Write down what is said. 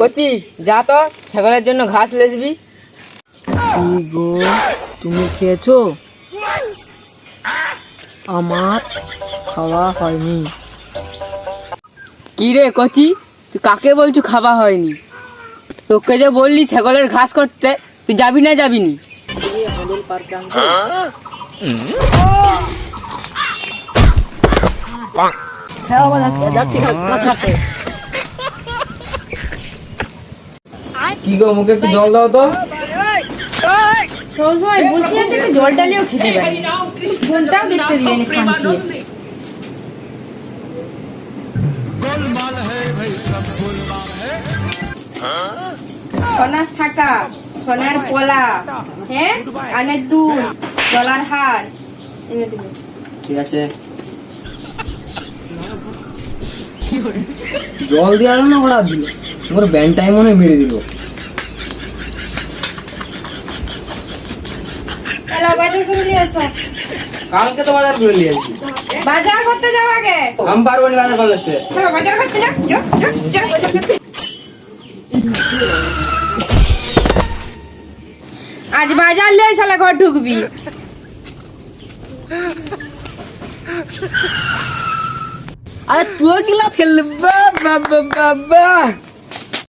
কচি যা তো ছাগলের জন্য ঘাস লেসবি গো তুমি খেয়েছো? আমার খাওয়া হয়নি। কি রে কচি তুই কাকে বলছো খাওয়া হয়নি? তোকে যে বললি ছাগলের ঘাস করতে তুই যাবি না যাবি নি কি গো মুখে একটু জল দাও তো। সবসময় বসে আছে একটু জল ডালিও খেতে পারি। ফোনটাও দেখতে দিবেন শান্তি। সোনার শাকা সোনার পোলা হ্যাঁ? কানের দুল গলার হার। এনে ঠিক আছে। জল দিয়ে আলো না ওরা দিল। তোমার ব্যান্ডটাই মনে হয় মেরে দিল। বাজার করে নিয়ে এসো। কালকে তো বাজার করে নিয়ে আসছি বাজার করতে যাও আগে। আমি পারব না বাজার করলে আসতে চলো বাজার করতে যাও। আজ বাজার লে শালা ঘর ঢুকবি। আরে তুই কিলা খেললি বাবা বাবা